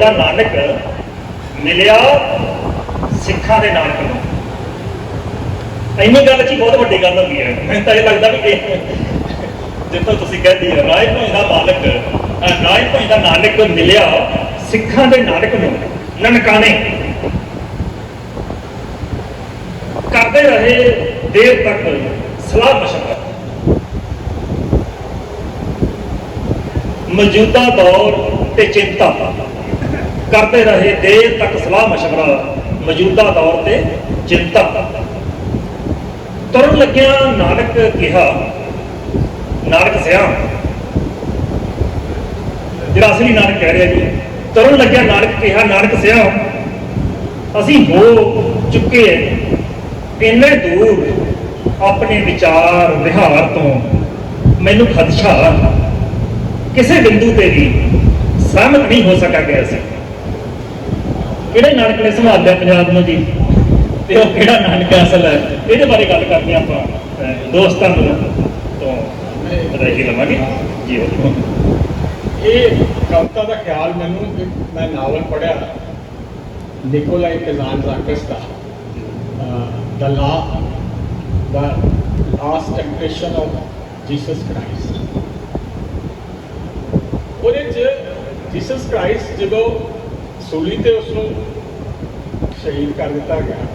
ਪੈਂਦਾ ਨਾਨਕ ਮਿਲਿਆ ਸਿੱਖਾਂ ਦੇ ਨਾਨਕ ਨੂੰ ਇੰਨੀ ਗੱਲ ਚ ਬਹੁਤ ਵੱਡੀ ਗੱਲ ਹੁੰਦੀ ਹੈ। ਮੈਨੂੰ ਤਾਂ ਇਹ ਲੱਗਦਾ ਵੀ ਇਹ ਜਿੱਥੋਂ ਤੁਸੀਂ ਕਹਿੰਦੀ ਹੈ ਰਾਏ ਭਾਈ ਦਾ ਮਾਲਕ ਰਾਏ ਭਾਈ ਦਾ ਨਾਨਕ ਮਿਲਿਆ ਸਿੱਖਾਂ ਦੇ ਨਾਨਕ ਨੂੰ। ਨਨਕਾਣੇ। ਕਰਦੇ ਰਹੇ ਦੇਰ ਤੱਕ ਸਲਾਹ ਮਸ਼ਵਰਾ। ਮੌਜੂਦਾ ਦੌਰ ਤੇ ਚਿੰਤਾ। ਕਰਦੇ ਰਹੇ, ਦੇਰ ਤੱਕ ਸਲਾਹ ਮਸ਼ਵਰਾ ਮੌਜੂਦਾ ਦੌਰ ਤੇ ਚਿੰਤਾ। ਤੁਰਨ ਲੱਗਿਆ ਨਾਨਕ ਕਿਹਾ, ਨਾਨਕ ਸਿਆ। ਜਿਹੜਾ ਅਸਲੀ ਨਾਨਕ ਕਹਿ ਰਿਹਾ ਜੀ, ਤੁਰਨ ਲੱਗਿਆ ਨਾਨਕ ਕਿਹਾ, ਨਾਨਕ ਸਿਆ। ਅਸੀਂ ਹੋ ਚੁੱਕੇ ਹਾਂ। ਇੰਨੇ ਦੂਰ ਆਪਣੇ ਵਿਚਾਰ ਵਿਹਾਰ ਤੋਂ ਮੈਨੂੰ ਖਦਸ਼ਾ। ਕਿਸੇ ਬਿੰਦੂ ਤੇ ਵੀ ਸਹਿਮਤ ਨਹੀਂ ਹੋ ਸਕਿਆ ਗਿਆ ਸੀ। ਕਿਹੜੇ ਨਾਨਕ ਨੇ ਸੰਭਾਲਿਆ ਪੰਜਾਬ ਨੂੰ ਜੀ? ਤੇ ਉਹ ਕਿਹੜਾ ਨਾਨਕ ਅਸਲ? ਹੈ ਇਹਦੇ ਬਾਰੇ ਗੱਲ ਕਰਦੇ ਹਾਂ ਆਪਾਂ। ਦੋਸਤਾਂ ਨੂੰ ਤੋਂ ਰਾਜੀ ਲਵਾਂਗੇ। ਜੀ, ਹੋ ਇਹ ਕਵਿਤਾ ਦਾ ਖਿਆਲ ਮੈਨੂੰ ਮੈਂ ਨਾਵਲ ਪੜਿਆ Nikolai ਕਜ਼ਾਨਜ਼ਾਕਸ the. The la the last temptation of Jesus Christ ਉਹਦੇ ਚ ਜੀਸਸ ਕ੍ਰਾਈਸਟ ਜਦੋਂ ਸੂਲੀ ਤੇ ਉਸ ਨੂੰ ਸ਼ਹੀਦ ਕਰ ਦਿੱਤਾ ਗਿਆ।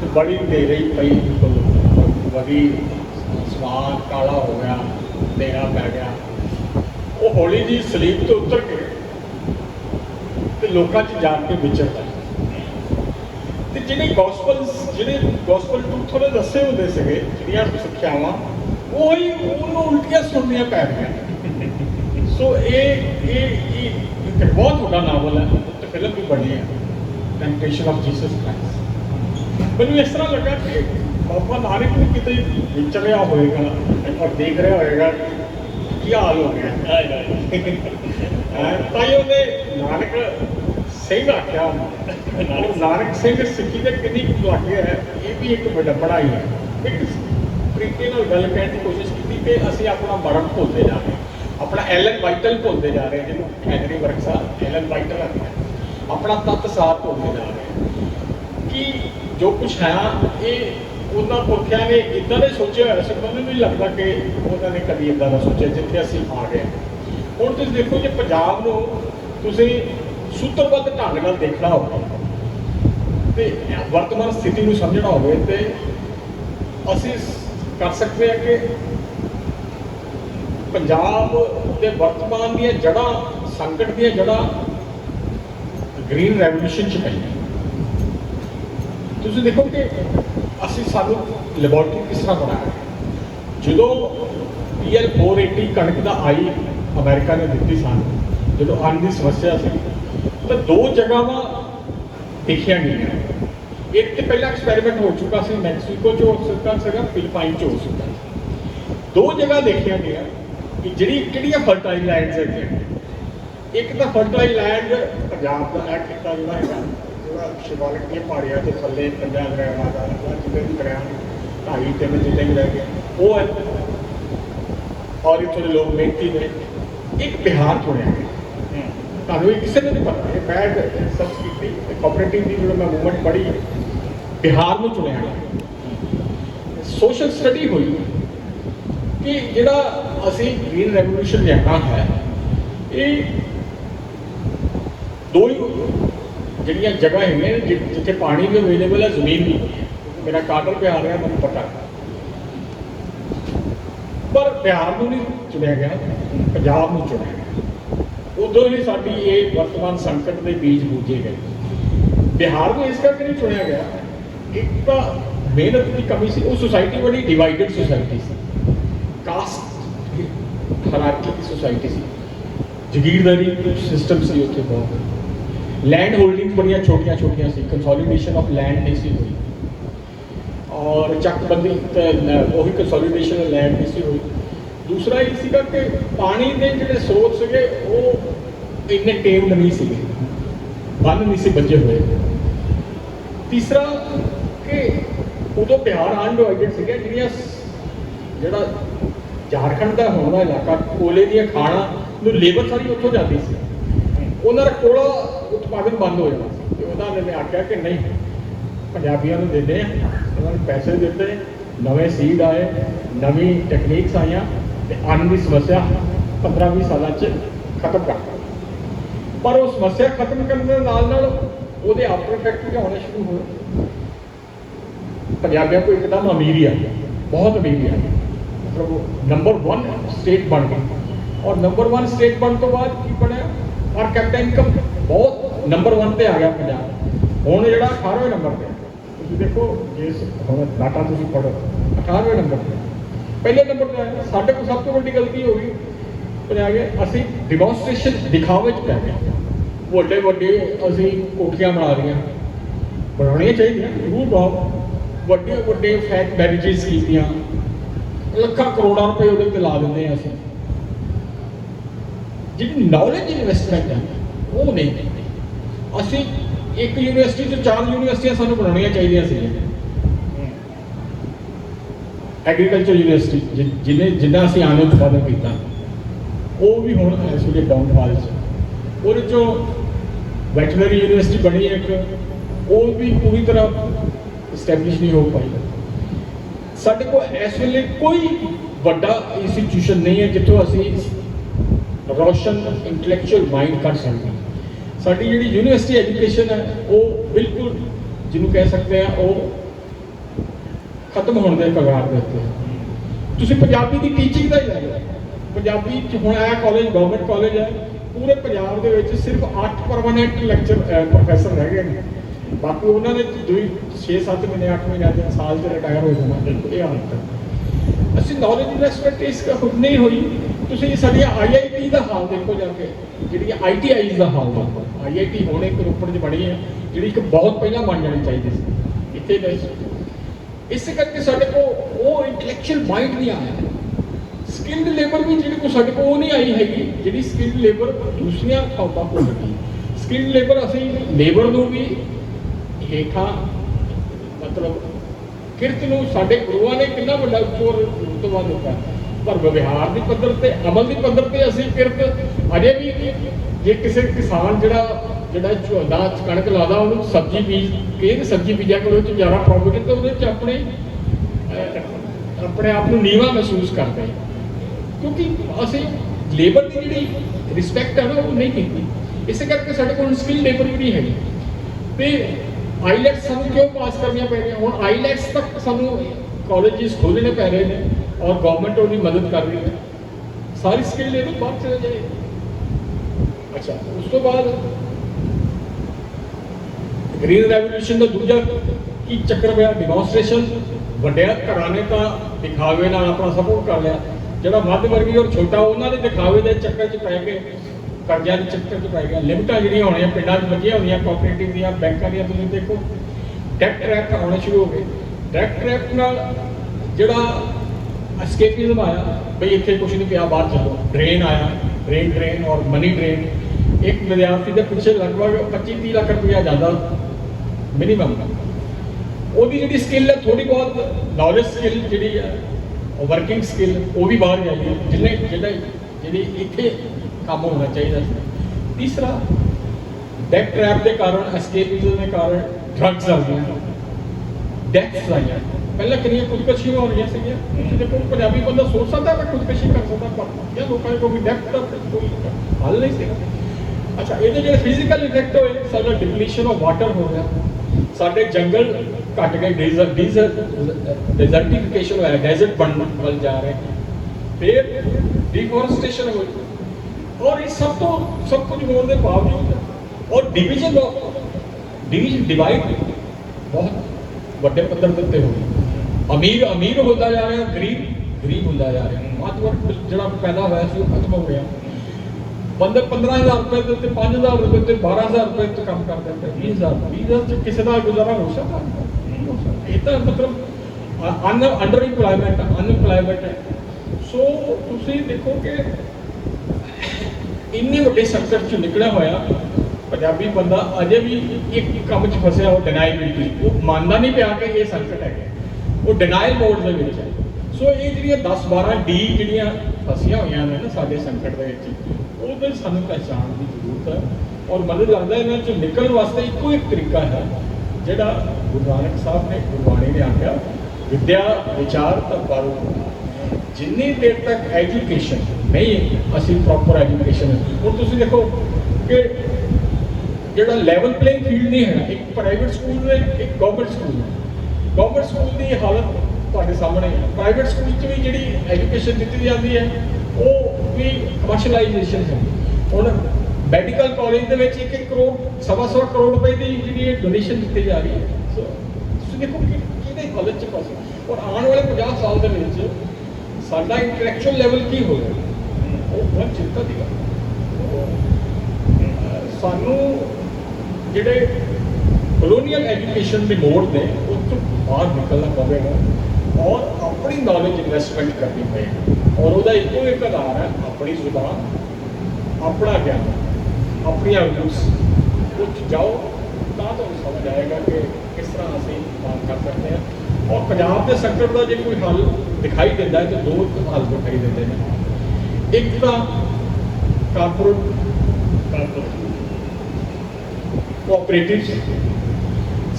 ਤੇ ਬੜੀ ਹਨੇਰੀ ਪਈ ਬਿਲਕੁਲ ਬੜੀ ਸਵਾਦ ਕਾਲਾ ਹੋ ਗਿਆ ਹਨੇਰਾ ਪੈ ਗਿਆ। ਉਹ ਹੌਲੀ ਜੀ ਸਲੀਬ ਤੋਂ ਉਤਰ ਕੇ ਤੇ ਲੋਕਾਂ 'ਚ ਜਾ ਕੇ ਵਿਚਰਦਾ ਤੇ ਜਿਹੜੇ ਗੋਸਪਲ ਜਿਹੜੇ ਗੋਸਪਲ ਟੂਥ ਉਹਨੇ ਦੱਸੇ ਹੁੰਦੇ ਸੀਗੇ, ਜਿਹੜੀਆਂ ਸਿੱਖਿਆਵਾਂ, ਉਹੀ ਉਹਨੂੰ ਉਲਟੀਆਂ ਸੁਣਨੀਆਂ ਪੈ ਰਹੀਆਂ ਸੋ ਇਹ ਇਹ ਇੱਕ ਬਹੁਤ ਵੱਡਾ ਨਾਵਲ ਹੈ। ਫਿਲਮ ਵੀ ਬਣੀ ਹੈ ਟੈਂਪਟੇਸ਼ਨ ਆਫ ਜੀਸਸ ਕ੍ਰਾਈਸਟ ਮੈਨੂੰ ਇਸ ਤਰ੍ਹਾਂ ਲੱਗਾ ਕਿ ਬਾਬਾ ਨਾਨਕ ਨੂੰ ਕਿਤੇ ਵਿਚਰਿਆ ਹੋਏਗਾ ਔਰ ਦੇਖ ਰਿਹਾ ਹੋਏਗਾ ਕੀ ਹਾਲ ਹੋ ਗਿਆ। ਹਾਏ। ਹਾਏ ਤਾਂ ਉਹਨੇ ਨਾਨਕ ਸਿੰਘ ਆਖਿਆ ਨਾਨਕ ਸਿੰਘ ਸਿੱਖੀ ਦੇ ਕਿੰਨੀ ਕੁ ਲੱਗੇ ਹੈ ਇਹ ਵੀ ਇੱਕ ਵੱਡਾ ਪੜਾਈ ਹੈ। ਇੱਕ ਤਰੀਕੇ ਨਾਲ ਗੱਲ ਕਹਿਣ ਦੀ ਕੋਸ਼ਿਸ਼ ਕੀਤੀ ਕਿ ਅਸੀਂ ਆਪਣਾ ਮਰਨ ਭੁੱਲਦੇ ਜਾ ਰਹੇ ਹਾਂ। ਆਪਣਾ ਐਲਨ ਵਾਈਟਲ ਭੁੱਲਦੇ ਜਾ ਰਹੇ ਜਿਹਨੂੰ ਹੈਨਰੀ ਵਰਕਸਾ ਐਲਨ ਵਾਈਟਲ ਆਖਿਆ। ਆਪਣਾ ਤੱਤ ਸਾਥ ਕੇ ਜਾ ਰਹੇ ਕਿ ਜੋ ਕੁਝ ਹੈ, ਇਹ ਉਹਨਾਂ ਪੁਰਖਿਆਂ ਨੇ ਇਦਾਂ ਦੇ ਸੋਚਿਆ ਹੋਇਆ ਸੀ, ਮੈਨੂੰ ਨਹੀਂ ਲੱਗਦਾ ਕਿ ਉਹਨਾਂ ਨੇ ਕਦੀ ਇਦਾਂ ਦਾ ਸੋਚਿਆ ਜਿੱਥੇ ਅਸੀਂ ਆ ਗਏ ਹੁਣ ਤੁਸੀਂ ਦੇਖੋ ਜੇ ਪੰਜਾਬ ਨੂੰ ਤੁਸੀਂ ਸੂਤਰਬੱਧ ਢੰਗ ਨਾਲ ਦੇਖਣਾ ਹੋਵੇ, ਤੇ ਵਰਤਮਾਨ ਸਥਿਤੀ ਨੂੰ ਸਮਝਣਾ ਹੋਵੇ, ਤੇ ਅਸੀਂ ਕਰ ਸਕਦੇ ਹਾਂ ਕਿ ਪੰਜਾਬ ਦੇ ਵਰਤਮਾਨ ਦੀਆਂ ਜੜ੍ਹਾਂ, ਸੰਕਟ ਦੀਆਂ ਜੜ੍ਹਾਂ ਗ੍ਰੀਨ ਰੈਵੋਲੂਸ਼ਨ ਚ ਪਈ ਤੁਸੀਂ ਦੇਖੋ ਕਿ ਅਸੀਂ ਸਾਨੂੰ ਲੈਬੋਰਟਰੀ ਕਿਸ ਤਰ੍ਹਾਂ ਬਣਾਇਆ ਜਦੋਂ ਪੀਐਲ 480 ਕਣਕ ਦਾ ਆਈ ਅਮਰੀਕਾ ਨੇ ਦਿੱਤੀ ਸਾਨੂੰ, ਜਦੋਂ ਅੰਨ ਦੀ ਸਮੱਸਿਆ ਸੀ, ਤਾਂ ਦੋ ਜਗ੍ਹਾਵਾਂ ਦੇਖੀਆਂ ਗਈਆਂ। ਇੱਕ ਤੇ ਪਹਿਲਾ ਐਕਸਪੈਰੀਮੈਂਟ ਹੋ ਚੁੱਕਾ ਸੀ, ਮੈਕਸੀਕੋ 'ਚ ਹੋ ਚੁੱਕਾ ਸੀਗਾ, ਫਿਲਪਾਈਨ 'ਚ ਹੋ ਚੁੱਕਾ ਸੀ। ਦੋ ਜਗ੍ਹਾ ਦੇਖਿਆ ਗਿਆ ਕਿ ਜਿਹੜੀ ਕਿਹੜੀਆਂ ਫਰਟਾਈਲ ਲੈਂਡਸ ਹੈਗੀਆਂ ਇੱਕ ਤਾਂ ਫਰਟਾਈਲ ਲੈਂਡ ਪੰਜਾਬ ਦਾ ਐਕਟ ਕੀਤਾ ਜਿਹੜਾ ਹੈਗਾ। ਜਿਹੜਾ ਸ਼ਿਵਾਲਿਕ ਦੀਆਂ ਪਹਾੜੀਆਂ ਦੇ ਥੱਲੇ ਪੰਜਾਬ ਦਰਿਆਵਾਂ ਦਾ ਜਿਹਦੇ ਦਰਿਆ ਢਾਈ ਤਿੰਨ ਜਿੱਲੇ ਵੀ ਰਹਿ ਗਏ ਉਹ ਹੈ। ਔਰ ਇੱਥੋਂ ਦੇ ਲੋਕ ਮਿਹਨਤੀ ਨੇ ਇੱਕ ਬਿਹਾਰ ਚੁਣਿਆ ਗਿਆ ਤੁਹਾਨੂੰ ਇਹ ਕਿਸੇ ਨੂੰ ਨਹੀਂ ਪਤਾ ਇਹ ਮੈਂ ਸਰਚ ਕੀਤੀ ਕੋਆਪਰੇਟਿਵ ਦੀ ਜਦੋਂ ਮੈਂ ਮੂਵਮੈਂਟ ਪੜ੍ਹੀ ਬਿਹਾਰ ਨੂੰ ਚੁਣਿਆ ਗਿਆ। ਸੋਸ਼ਲ ਸਟੱਡੀ ਹੋਈ ਕਿ ਜਿਹੜਾ ਅਸੀਂ ਗ੍ਰੀਨ ਰੈਵੋਲੂਸ਼ਨ ਲਿਆਣਾ ਹੈ ਇਹ ਦੋ ਹੀ ਜਿਹੜੀਆਂ ਜਗ੍ਹਾ ਹੈਗੀਆਂ ਨੇ, ਜਿ- ਜਿੱਥੇ ਪਾਣੀ ਵੀ ਅਵੇਲੇਬਲ ਹੈ, ਜ਼ਮੀਨ ਵੀ ਹੈ। ਮੇਰਾ ਕਾਡਰ ਬਿਹਾਰ ਰਿਹਾ, ਮੈਨੂੰ ਪਤਾ। ਪਰ ਬਿਹਾਰ ਨੂੰ ਨਹੀਂ ਚੁਣਿਆ ਗਿਆ, ਪੰਜਾਬ ਨੂੰ ਚੁਣਿਆ ਗਿਆ। ਉਦੋਂ ਹੀ ਸਾਡੀ ਇਹ ਵਰਤਮਾਨ ਸੰਕਟ ਦੇ ਬੀਜ ਬੂਝੇ ਗਏ। ਬਿਹਾਰ ਨੂੰ ਇਸ ਕਰਕੇ ਨਹੀਂ ਚੁਣਿਆ ਗਿਆ ਇੱਕ ਤਾਂ ਮਿਹਨਤ ਦੀ ਕਮੀ ਸੀ। ਉਹ ਸੁਸਾਇਟੀ ਬੜੀ ਡਿਵਾਈਡਡ ਸੁਸਾਇਟੀ ਸੀ। ਕਾਸਟ ਹਰਾਰਕੀ ਦੀ ਸੁਸਾਇਟੀ ਸੀ। ਜ਼ਗੀਰਦਾਰੀ ਸਿਸਟਮ ਸੀ ਉੱਥੇ ਬਹੁਤ। ਲੈਂਡ ਹੋਲਡਿੰਗ ਬੜੀਆਂ ਛੋਟੀਆਂ ਛੋਟੀਆਂ ਸੀ। ਕੰਸੋਲੀਡੇਸ਼ਨ ਆਫ ਲੈਂਡ ਨਹੀਂ ਸੀ ਹੋਈ। ਔਰ ਚੱਕਬੰਦੀ, ਤੇ ਉਹੀ ਕੰਸੋਲੀਡੇਸ਼ਨ ਆਫ ਲੈਂਡ ਨਹੀਂ ਸੀ ਹੋਈ। ਦੂਸਰਾ ਇਹ ਸੀਗਾ ਕਿ ਪਾਣੀ ਦੇ ਜਿਹੜੇ ਸਰੋਤ ਸੀਗੇ, ਉਹ ਇੰਨੇ ਟੇਮਡ ਨਹੀਂ ਸੀਗੇ। ਬੰਨ ਨਹੀਂ ਸੀ ਬੱਜੇ ਹੋਏ। ਤੀਸਰਾ ਕਿ ਉਦੋਂ ਬਿਹਾਰ ਅਨਡਿਵਾਈਡਡ ਸੀਗਾ, ਜਿਹੜੀਆਂ ਜਿਹੜਾ ਝਾਰਖੰਡ ਦਾ ਹੁਣ ਦਾ ਇਲਾਕਾ, ਕੋਲੇ ਦੀਆਂ ਖਾਣਾ ਨੂੰ ਲੇਬਰ ਸਾਰੀ ਉੱਥੋਂ ਜਾਂਦੀ ਸੀ। ਉਹਨਾਂ ਦਾ ਕੋਲਾ ਉਤਪਾਦਨ ਬੰਦ ਹੋ ਜਾਣਾ ਸੀ। ਤੇ ਉਹਨਾਂ ਨੇ ਆਖਿਆ ਕਿ ਨਹੀਂ, ਪੰਜਾਬੀਆਂ ਨੂੰ ਦਿੰਦੇ ਆ। ਉਹਨਾਂ ਨੂੰ ਪੈਸੇ ਦਿੱਤੇ, ਨਵੇਂ ਸੀਡ ਆਏ, ਨਵੀਂ ਟੈਕਨੀਕਸ ਆਈਆਂ ਤੇ ਅੰਨ ਦੀ ਸਮੱਸਿਆ 15-20 ਸਾਲਾਂ 'ਚ ਖਤਮ ਕਰ ਪਰ ਉਹ ਸਮੱਸਿਆ ਖਤਮ ਕਰਨ ਦੇ ਨਾਲ ਨਾਲ ਉਹਦੇ ਆਫਟਰ ਇਫੈਕਟ ਵੀ ਆਉਣੇ ਸ਼ੁਰੂ ਹੋਏ। ਪੰਜਾਬੀਆਂ ਕੋਲ ਇੱਕਦਮ ਅਮੀਰੀ ਆ ਗਈ। ਬਹੁਤ ਅਮੀਰੀ ਆ ਗਈ। ਮਤਲਬ ਨੰਬਰ 1 ਸਟੇਟ ਬਣ ਗਈ। ਔਰ ਨੰਬਰ 1 ਸਟੇਟ ਬਣਨ ਤੋਂ ਬਾਅਦ ਕੀ ਬਣਿਆ? ਔਰ ਕੈਪਟਨ ਇਨਕਮ ਬਹੁਤ ਨੰਬਰ 1 ਤੇ ਆ ਗਿਆ ਪੰਜਾਬ। ਹੁਣ ਜਿਹੜਾ 18ਵੇਂ ਨੰਬਰ ਤੇ ਆ। ਤੁਸੀਂ ਦੇਖੋ ਜਿਸ ਹੁਣ ਡਾਟਾ ਤੁਸੀਂ ਪੜੋ 18ਵੇਂ ਨੰਬਰ ਤੇ ਪਹਿਲੇ ਨੰਬਰ ਤੇ ਆਇਆ ਸਾਡੇ ਕੋਲ ਸਭ ਤੋਂ ਵੱਡੀ ਗਲਤੀ ਹੋ ਗਈ? ਪੰਜਾਬ ਗਏ ਅਸੀਂ ਡਿਮੋਨਸਟ੍ਰੇਸ਼ਨ ਦਿਖਾਵੇ ਚ ਪੈ ਗਏ। ਵੱਡੇ ਵੱਡੇ ਅਸੀਂ ਕੋਠੀਆਂ ਬਣਾ ਰਹੀਆਂ ਬਣਾਉਣੀਆਂ ਚਾਹੀਦੀਆਂ, ਜ਼ਰੂਰ ਬਣਾਓ। ਵੱਡੇ ਵੱਡੇ ਫੈਕ ਮੈਰਿਜਸ ਕੀਤੀਆਂ। ਲੱਖਾਂ ਕਰੋੜਾਂ ਰੁਪਏ ਉਹਦੇ ਤੇ ਲਾ ਦਿੰਦੇ ਆ ਅਸੀਂ। ਜਿਹੜੀ ਨੌਲੇਜ ਇਨਵੈਸਟਮੈਂਟ ਹੈ ਉਹ ਨਹੀਂ। ਅਸੀਂ ਇੱਕ ਯੂਨੀਵਰਸਿਟੀ ਤੋਂ ਚਾਰ ਯੂਨੀਵਰਸਿਟੀਆਂ ਸਾਨੂੰ ਬਣਾਉਣੀਆਂ ਚਾਹੀਦੀਆਂ ਸੀ। ਐਗਰੀਕਲਚਰ ਯੂਨੀਵਰਸਿਟੀ ਜਿਹਨੇ ਜਿੰਨਾ ਅਸੀਂ ਆਨੰਦ ਉਤਪਾਦਨ ਕੀਤਾ, ਉਹ ਵੀ ਹੁਣ ਇਸ ਵੇਲੇ ਡਾਊਨਫਾਲ 'ਚ। ਉਹਦੇ ਚੋਂ ਵੈਟਰਨਰੀ ਯੂਨੀਵਰਸਿਟੀ ਬਣੀ ਹੈ ਇੱਕ, ਉਹ ਵੀ ਪੂਰੀ ਤਰ੍ਹਾਂ ਸਟੈਬਲਿਸ਼ ਨਹੀਂ ਹੋ ਪਾਈ। ਸਾਡੇ ਕੋਲ ਇਸ ਵੇਲੇ ਕੋਈ ਵੱਡਾ ਇੰਸਟੀਟਿਊਸ਼ਨ ਨਹੀਂ ਹੈ ਜਿੱਥੋਂ ਅਸੀਂ ਰੋਸ਼ਨ ਇੰਟੈਲੈਕਚੁਅਲ ਮਾਈਂਡ ਕੱਢ ਸਕਦੇ ਹਾਂ। ਸਾਡੀ ਜਿਹੜੀ ਯੂਨੀਵਰਸਿਟੀ ਐਜੂਕੇਸ਼ਨ ਹੈ, ਉਹ ਬਿਲਕੁਲ ਜਿਹਨੂੰ ਕਹਿ ਸਕਦੇ ਆ ਉਹ ਖਤਮ ਹੋਣ ਦੇ ਕਗਾਰ ਦੇ ਉੱਤੇ ਤੁਸੀਂ ਪੰਜਾਬੀ ਦੀ ਟੀਚਿੰਗ ਦਾ ਹੀ ਲੈ ਲਓ। ਪੰਜਾਬੀ ਚ ਹੁਣ ਆਇਆ ਕਾਲਜ ਗਵਰਨਮੈਂਟ ਕਾਲਜ ਹੈ, ਪੂਰੇ ਪੰਜਾਬ ਦੇ ਵਿੱਚ ਸਿਰਫ 8 ਪਰਮਾਨੈਂਟ ਲੈਕਚਰ ਪ੍ਰੋਫੈਸਰ ਰਹਿ ਗਏ ਨੇ। ਬਾਕੀ ਉਹਨਾਂ ਨੇ ଦୁଇ 6-7 ਮਹੀਨੇ 8 ਮਹੀਨੇ ਦੇ ਸਾਲ ਚ ਰਿਟਾਇਰ ਹੋ ਜਾਣਾ ਇਹ ਹਾਲਤ ਅਸੀਂ ਨੌਲੇਜ ਇਨਵੈਸਟਮੈਂਟ ਇਸ ਹੁਣ ਨਹੀਂ ਹੋਈ। ਤੁਸੀਂ ਸਾਡੀ ਆਈਆਈਟੀ ਦਾ ਹਾਲ ਦੇਖੋ ਜਾ ਕੇ, ਜਿਹੜੀ ਆਈਟੀਆਈ ਦਾ ਹਾਲ ਦੇਖੋ ਆਈਆਈਟੀ ਹੁਣ ਇੱਕ ਰੋਪੜ 'ਚ ਬਣੀ ਹੈ, ਜਿਹੜੀ ਇੱਕ ਬਹੁਤ ਪਹਿਲਾਂ ਬਣ ਜਾਣੀ ਚਾਹੀਦੀ ਸੀ। ਇੱਥੇ ਨਹੀਂ ਸੀ ਇਸੇ ਕਰਕੇ ਸਾਡੇ ਕੋਲ ਉਹ ਇੰਟੈਲੈਕਚੁਅਲ ਮਾਈਂਡ ਨਹੀਂ ਆਇਆ। ਸਕਿਲਡ ਲੇਬਰ ਵੀ ਜਿਹੜੀ ਕੋ ਸਾਡੇ ਕੋਲ ਉਹ ਨਹੀਂ ਆਈ ਹੈਗੀ, ਜਿਹੜੀ ਸਕਿਲਡ ਲੇਬਰ ਦੂਸਰੀਆਂ ਖਾਤਾ ਕੋਲ ਲੱਗੀ ਸਕਿਲਡ ਲੇਬਰ ਅਸੀਂ ਲੇਬਰ ਨੂੰ ਵੀ ਹੇਠਾਂ, ਮਤਲਬ ਕਿਰਤ ਨੂੰ ਸਾਡੇ ਗੁਰੂਆਂ ਨੇ ਕਿੰਨਾ ਵੱਡਾ ਚੋਰ ਰੁਤਬਾ ਦਿੱਤਾ। ਪਰ ਵਿਵਹਾਰ ਦੀ ਪੱਧਰ ਤੇ, ਅਮਲ ਦੀ ਪੱਧਰ ਤੇ ਅਸੀਂ ਕਿਰਤ ਅਜੇ ਵੀ ਜੇ ਕਿਸੇ ਕਿਸਾਨ ਜਿਹੜਾ ਜਿਹੜਾ ਝੋਨਾ ਕਣਕ ਲਾਦਾ ਉਹਨੂੰ ਸਬਜ਼ੀ ਬੀਜ ਕੇ ਤੇ ਸਬਜ਼ੀ ਬੀਜਿਆ ਕਰੋ ਤੇ ਜ਼ਿਆਦਾ ਪ੍ਰੋਫਿਟ ਤੇ ਉਹਦੇ ਚ ਆਪਣੇ ਆਪਣੇ ਆਪ ਨੂੰ ਨੀਵਾ ਮਹਿਸੂਸ ਕਰਦੇ ਕਿਉਂਕਿ ਅਸੀਂ ਲੇਬਰ ਦੀ ਜਿਹੜੀ ਰਿਸਪੈਕਟ ਹੈ ਨਾ, ਉਹ ਨਹੀਂ ਕੀਤੀ। ਇਸੇ ਕਰਕੇ ਸਾਡੇ ਕੋਲ ਸਕਿੱਲ ਲੇਬਰ ਵੀ ਨਹੀਂ ਹੈਗੀ। ਤੇ ਆਈਲੈਟਸ ਸਾਨੂੰ ਕਿਉਂ ਪਾਸ ਕਰਨੀਆਂ ਪੈ ਰਹੀਆਂ? ਹੁਣ ਆਈਲੈਟਸ ਤੱਕ ਸਾਨੂੰ ਕਾਲਜਸ ਖੋਲ੍ਹਣੇ ਪੈ ਰਹੇ ਨੇ। ਔਰ ਗਵਰਨਮੈਂਟ ਉਹਦੀ ਮਦਦ ਕਰ ਰਹੀ ਹੈ। ਸਾਰੀ ਸਕਿੱਲ ਲੇਬਰ ਬਾਹਰ ਚਲੇ ਜਾਏ। ਅੱਛਾ, ਉਸ ਤੋਂ ਬਾਅਦ ਗ੍ਰੀਨ ਰੈਵੋਲੂਸ਼ਨ ਦਾ ਦੂਜਾ ਕੀ ਚੱਕਰ ਪਿਆ ਡਿਮੋਨਸਟ੍ਰੇਸ਼ਨ ਵੱਡਿਆਂ ਘਰਾਂ ਤਾਂ ਦਿਖਾਵੇ ਨਾਲ ਆਪਣਾ ਸਪੋਰਟ ਕਰ ਲਿਆ। ਜਿਹੜਾ ਮੱਧ ਵਰਗੀ ਔਰ ਛੋਟਾ, ਉਹਨਾਂ ਦੇ ਦਿਖਾਵੇ ਦੇ ਚੱਕਰ 'ਚ ਪੈ ਕੇ ਕਰਜ਼ਿਆਂ ਦੇ ਚੱਕਰ 'ਚ ਪੈ ਗਿਆ ਲਿਮਟਾਂ ਜਿਹੜੀਆਂ ਹੋਣੀਆਂ, ਪਿੰਡਾਂ 'ਚ ਬੱਚੀਆਂ ਹੋਈਆਂ ਕੋਆਪਰੇਟਿਵ ਦੀਆਂ, ਬੈਂਕਾਂ ਦੀਆਂ, ਤੁਸੀਂ ਦੇਖੋ ਡੈਕ ਟ੍ਰੈਪ ਆਉਣੇ ਸ਼ੁਰੂ ਹੋ ਗਏ। ਡੈਕ ਟ੍ਰੈਪ ਨਾਲ ਜਿਹੜਾ ਐਸਕੇਪਿਜ਼ਮ ਆਇਆ। ਬਈ ਇੱਥੇ ਕੁਝ ਨਹੀਂ ਪਿਆ ਬਾਹਰ ਚਲੋ। ਡਰੇਨ ਆਇਆ ਡਰੇਨ ਡਰੇਨ ਔਰ ਮਨੀ ਡਰੇਨ ਇੱਕ ਵਿਦਿਆਰਥੀ ਦੇ ਪਿੱਛੇ ਲਗਭਗ 25 30 ਲੱਖ ਰੁਪਇਆ ਜਾਂਦਾ। ਮਿਨੀਮਮ ਉਹਦੀ ਜਿਹੜੀ ਸਕਿੱਲ ਹੈ ਥੋੜੀ ਬਹੁਤ ਨੌਲੇਜ ਸਕਿੱਲ ਜਿਹੜੀ ਹੈ ਵਰਕਿੰਗ ਸਕਿੱਲ ਉਹ ਵੀ ਬਾਹਰ ਜਾਈ ਜਿਹਨੇ ਜਿਹੜਾ ਜਿਹੜੀ ਇੱਥੇ ਕੰਮ ਹੋਣਾ ਚਾਹੀਦਾ ਸੀ। ਤੀਸਰਾ ਡੈਕ ਟ੍ਰੈਪ ਦੇ ਕਾਰਨ ਐਸਕੇਪਿਜ਼ਮ ਦੇ ਕਾਰਨ ਡਰੱਗਸ ਆ ਗਈਆਂ। ਡੈਥਸ ਆਈਆਂ ਪਹਿਲਾਂ ਕਿੰਨੀਆਂ ਖੁਦਕਸ਼ੀਆਂ ਹੋ ਰਹੀਆਂ ਸੀਗੀਆਂ। ਤੁਸੀਂ ਦੇਖੋ, ਪੰਜਾਬੀ ਬੰਦਾ ਸੋਚ ਸਕਦਾ ਮੈਂ ਖੁਦਕਸ਼ੀ ਕਰ ਸਕਦਾ, ਪਰ ਇਹ ਲੋਕਾਂ ਕੋਲ ਵੀ ਡੈਥ ਦਾ ਕੋਈ ਹੱਲ ਨਹੀਂ ਸੀਗਾ। ਅੱਛਾ, ਇਹਦੇ ਜਿਹੜੇ ਫਿਜ਼ੀਕਲ ਇਫੈਕਟ ਹੋਏ, ਸਾਡਾ ਡਿਪਲੀਸ਼ਨ ਆਫ ਵਾਟਰ ਹੋ ਗਿਆ। ਸਾਡੇ ਜੰਗਲ ਘਟ ਗਏ ਡੇਜ਼ਰਟ ਡੇਜ਼ਰਟ ਡੈਜ਼ਰਟੀਫਿਕੇਸ਼ਨ ਹੋਇਆ ਡੈਜ਼ਰਟ ਬਣਨ ਵੱਲ ਜਾ ਰਹੇ। ਫਿਰ ਡਿਫੋਰੈਸਟੇਸ਼ਨ ਹੋਈ। ਔਰ ਇਹ ਸਭ ਤੋਂ, ਸਭ ਕੁਝ ਹੋਣ ਦੇ ਬਾਵਜੂਦ ਔਰ ਡਿਵੀਜ਼ਨ ਡਿਵੀਜ਼ਨ ਡਿਵਾਈਡ ਬਹੁਤ ਵੱਡੇ ਪੱਧਰ ਦੇ ਉੱਤੇ ਹੋ ਗਈ। ਅਮੀਰ ਅਮੀਰ ਹੁੰਦਾ ਜਾ ਰਿਹਾ, ਗਰੀਬ ਗਰੀਬ ਹੁੰਦਾ ਜਾ ਰਿਹਾ। ਮੱਧ ਜਿਹੜਾ ਪੈਦਾ ਹੋਇਆ ਸੀ, ਉਹ ਖਤਮ ਹੋ ਗਿਆ। ਬੰਦੇ 15000 ਰੁਪਏ ਦੇ ਉੱਤੇ 5000 ਰੁਪਏ ਤੇ 12000 ਰੁਪਏ ਤੇ ਕੰਮ ਕਰਦੇ ਪਏ 20000 20000 ਚ ਕਿਸੇ ਦਾ ਗੁਜ਼ਾਰਾ ਹੋ ਸਕਦਾ। ਇਹ ਤਾਂ ਮਤਲਬ ਅਨ ਅੰਡਰ ਇੰਪਲੋਇਮੈਂਟ ਅਨਇੰਪਲੋਇਮੈਂਟ ਹੈ। ਸੋ ਤੁਸੀਂ ਦੇਖੋ ਕਿ ਇੰਨੇ ਵੱਡੇ ਸੰਕਟ ਚ ਨਿਕਲਿਆ ਹੋਇਆ ਪੰਜਾਬੀ ਬੰਦਾ ਅਜੇ ਵੀ ਇੱਕ ਕੰਮ 'ਚ ਫਸਿਆ, ਉਹ ਡਿਨਾਈਬਿਲਿਟੀ ਉਹ ਮੰਨਦਾ ਨਹੀਂ ਪਿਆ ਕਿ ਇਹ ਸੰਕਟ ਹੈਗਾ। ਉਹ ਡਿਨਾਈਲ ਮੋਡ ਦੇ ਵਿੱਚ ਹੈ। ਸੋ ਇਹ ਜਿਹੜੀਆਂ 10 12 ਡੀ ਜਿਹੜੀਆਂ ਫਸੀਆਂ ਹੋਈਆਂ ਨੇ ਨਾ ਸਾਡੇ ਸੰਕਟ ਦੇ ਵਿੱਚ, ਉਹਦੇ ਸਾਨੂੰ ਪਹਿਚਾਣ ਦੀ ਜ਼ਰੂਰਤ ਹੈ। ਔਰ ਮੈਨੂੰ ਲੱਗਦਾ ਇਹਨਾਂ ਚੋਂ ਨਿਕਲਣ ਵਾਸਤੇ ਇੱਕੋ ਇੱਕ ਤਰੀਕਾ ਹੈ, ਜਿਹੜਾ ਗੁਰੂ ਨਾਨਕ ਸਾਹਿਬ ਨੇ ਗੁਰਬਾਣੀ ਨੇ ਆਖਿਆ, ਵਿਦਿਆ, ਵਿਚਾਰ ਤਾਂ ਕਰੋ। ਜਿੰਨੀ ਦੇਰ ਤੱਕ ਐਜੂਕੇਸ਼ਨ ਨਹੀਂ, ਅਸੀਂ ਪ੍ਰੋਪਰ ਐਜੂਕੇਸ਼ਨ ਹੁਣ ਤੁਸੀਂ ਦੇਖੋ ਕਿ ਜਿਹੜਾ ਲੈਵਲ ਪਲੇਇੰਗ ਫੀਲਡ ਨਹੀਂ ਹੈ ਇੱਕ ਪ੍ਰਾਈਵੇਟ ਸਕੂਲ ਨੇ ਇੱਕ ਗਵਰਨਮੈਂਟ ਸਕੂਲ ਨੇ ਗਵਰਨਮੈਂਟ ਸਕੂਲ ਦੀ ਹਾਲਤ ਤੁਹਾਡੇ ਸਾਹਮਣੇ ਹੈ। ਪ੍ਰਾਈਵੇਟ ਸਕੂਲ 'ਚ ਵੀ ਜਿਹੜੀ ਐਜੂਕੇਸ਼ਨ ਦਿੱਤੀ ਜਾਂਦੀ ਹੈ, ਉਹ ਵੀ ਕਮਰਸ਼ੀਅਲਾਈਜੇਸ਼ਨ ਹੈ। ਹੁਣ ਮੈਡੀਕਲ ਕਾਲਜ ਦੇ ਵਿੱਚ ਇੱਕ ਕਰੋੜ, ਸਵਾ ਸਵਾ ਕਰੋੜ ਰੁਪਏ ਦੀ ਜਿਹੜੀ ਡੋਨੇਸ਼ਨ ਦਿੱਤੀ ਜਾ ਰਹੀ ਹੈ। ਸੋ ਤੁਸੀਂ ਦੇਖੋ ਕਿ ਕਿਹਦੇ ਹਾਲਤ 'ਚ ਫਸੇ ਔਰ ਆਉਣ ਵਾਲੇ 50 ਸਾਲ ਦੇ ਵਿੱਚ ਸਾਡਾ ਇੰਟੈਲੈਕਚੁਅਲ ਲੈਵਲ ਕੀ ਹੋਵੇਗਾ ਉਹ ਬਹੁਤ ਚਿੰਤਾ ਦੀ ਗੱਲ ਸਾਨੂੰ ਜਿਹੜੇ ਕਲੋਨੀਅਲ ਐਜੂਕੇਸ਼ਨ ਦੇ ਮੋੜ ਨੇ, ਉਹ ਤੋਂ ਬਾਹਰ ਨਿਕਲਣਾ ਪਵੇਗਾ ਔਰ ਆਪਣੀ ਨੌਲੇਜ ਇਨਵੈਸਟਮੈਂਟ ਕਰਨੀ ਪਏਗੀ ਔਰ ਉਹਦਾ ਇੱਕੋ ਇੱਕ ਆਧਾਰ ਹੈ ਆਪਣੀ ਜ਼ੁਬਾਨ, ਆਪਣਾ ਗਿਆਨ, ਆਪਣੀਆਂ ਰੂਟਸ ਉੱਥੇ ਜਾਓ, ਤਾਂ ਤੁਹਾਨੂੰ ਸਮਝ ਆਏਗਾ ਕਿ ਕਿਸ ਤਰ੍ਹਾਂ ਅਸੀਂ ਕੰਮ ਕਰ ਸਕਦੇ ਹਾਂ। ਔਰ ਪੰਜਾਬ ਦੇ ਸੈਕਟਰ ਦਾ ਜੇ ਕੋਈ ਹੱਲ ਦਿਖਾਈ ਦਿੰਦਾ ਹੈ, ਤਾਂ ਦੋ ਹੱਲ ਦਿਖਾਈ ਦਿੰਦੇ ਨੇ। ਇੱਕ ਤਾਂ ਕਾਰਪੋਰੇਟ ਕੋਆਪਰੇਟਿਵਸ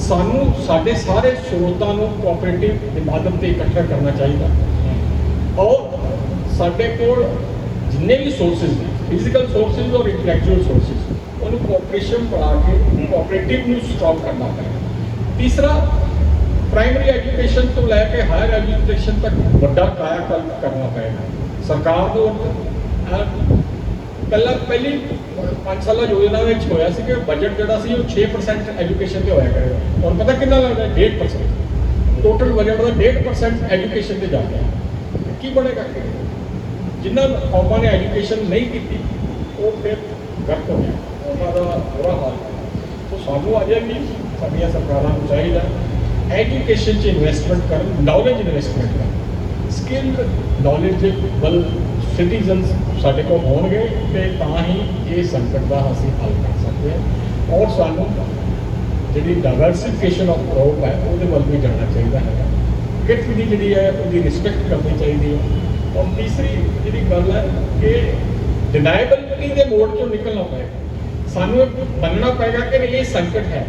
ਸਾਨੂੰ ਸਾਡੇ ਸਾਰੇ ਸਰੋਤਾਂ ਨੂੰ ਕੋਆਪਰੇਟਿਵ ਦੇ ਮਾਧਿਅਮ ਤੇ ਇਕੱਠਾ ਕਰਨਾ ਚਾਹੀਦਾ। ਔਰ ਸਾਡੇ ਕੋਲ ਜਿੰਨੇ ਵੀ ਸੋਰਸਸ ਨੇ ਫਿਜ਼ੀਕਲ ਸੋਰਸਸ ਔਰ ਇੰਟੈਲੈਕਚੁਅਲ ਸੋਰਸਸ ਉਹਨੂੰ ਕੋਆਪਰੇਸ਼ਨ ਬਣਾ ਕੇ ਕੋਆਪਰੇਟਿਵ ਨੂੰ ਸਟਰੋਂਗ ਕਰਨਾ ਪਏਗਾ ਤੀਸਰਾ ਪ੍ਰਾਇਮਰੀ ਐਜੂਕੇਸ਼ਨ ਤੋਂ ਲੈ ਕੇ ਹਾਇਰ ਐਜੂਕੇਸ਼ਨ ਤੱਕ ਵੱਡਾ ਕਾਇਆਕਲਪ ਕਰਨਾ ਪਏਗਾ ਸਰਕਾਰ ਨੂੰ ਪਹਿਲਾਂ ਪਹਿਲੀ 5 ਸਾਲਾ ਯੋਜਨਾ ਵਿੱਚ ਹੋਇਆ ਸੀ ਕਿ ਬਜਟ ਜਿਹੜਾ ਸੀ ਉਹ 6% ਐਜੂਕੇਸ਼ਨ ਤੇ ਹੋਇਆ ਕਰੇਗਾ। ਔਰ ਪਤਾ ਕਿੰਨਾ ਲੱਗਦਾ? 1.5% ਟੋਟਲ ਬਜਟ ਦਾ 1.5% ਐਜੂਕੇਸ਼ਨ ਤੇ ਜਾਂਦਾ ਹੈ। ਕੀ ਬਣੇਗਾ ਕਿ ਜਿਨ੍ਹਾਂ ਕੌਮਾਂ ਨੇ ਐਜੂਕੇਸ਼ਨ ਨਹੀਂ ਕੀਤੀ, ਉਹ ਫਿਰ ਗਲਤ ਹੋ ਗਿਆ ਉਹਨਾਂ ਦਾ ਬੁਰਾ ਹਾਲ ਹੈ। ਸੋ ਸਾਨੂੰ ਅਜੇ ਵੀ ਸਾਡੀਆਂ ਸਰਕਾਰਾਂ ਨੂੰ ਚਾਹੀਦਾ ਐਜੂਕੇਸ਼ਨ 'ਚ ਇਨਵੈਸਟਮੈਂਟ ਕਰਨ ਨੌਲੇਜ ਇਨਵੈਸਟਮੈਂਟ ਕਰਨ। ਸਕਿੱਲ ਸਕਿੱਲਡ ਨੌਲੇਜੇਬਲ ਸਿਟੀਜ਼ਨਸ ਸਾਡੇ ਕੋਲ ਹੋਣਗੇ ਤੇ ਤਾਂ ਹੀ ਇਹ ਸੰਕਟ ਦਾ ਅਸੀਂ ਹੱਲ ਕਰ ਸਕਦੇ ਹਾਂ। ਔਰ ਸਾਨੂੰ ਜਿਹੜੀ ਡਾਇਵਰਸਿਫਿਕੇਸ਼ਨ ਆਫ ਕਰੋਪ ਹੈ, ਉਹਦੇ ਵੱਲ ਵੀ ਜਾਣਾ ਚਾਹੀਦਾ ਹੈ ਕਿਰਤ ਦੀ ਜਿਹੜੀ ਹੈ, ਉਹਦੀ ਰਿਸਪੈਕਟ ਕਰਨੀ ਚਾਹੀਦੀ ਹੈ। ਔਰ ਤੀਸਰੀ ਜਿਹੜੀ ਗੱਲ ਹੈ ਕਿ ਡਿਨਾਈਬਿਲਿਟੀ ਦੇ ਮੋਡ ਚੋਂ ਨਿਕਲਣਾ ਪਏਗਾ। ਸਾਨੂੰ ਇਹ ਮੰਨਣਾ ਪਏਗਾ ਕਿ ਇਹ ਸੰਕਟ ਹੈ।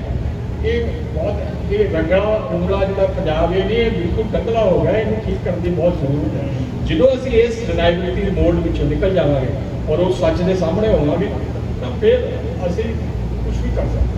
ਇਹ ਬਹੁਤ ਇਹ ਰੰਗਲਾ ਰੁੰਗਲਾ ਜਿਹੜਾ ਪੰਜਾਬ ਇਹ ਨਹੀਂ, ਇਹ ਬਿਲਕੁਲ ਗੰਦਲਾ ਹੋ ਗਿਆ, ਇਹਨੂੰ ਠੀਕ ਕਰਨ ਦੀ ਬਹੁਤ ਜ਼ਰੂਰਤ ਹੈ। ਜਦੋਂ ਅਸੀਂ ਇਸ ਡਿਨਾਈਬਿਲਿਟੀ ਦੇ ਮੋਡ ਵਿੱਚੋਂ ਨਿਕਲ ਜਾਵਾਂਗੇ ਔਰ ਉਹ ਸੱਚ ਦੇ ਸਾਹਮਣੇ ਹੋਵਾਂਗੇ, ਤਾਂ ਫਿਰ ਅਸੀਂ ਕੁਝ ਵੀ ਕਰ ਸਕਦੇ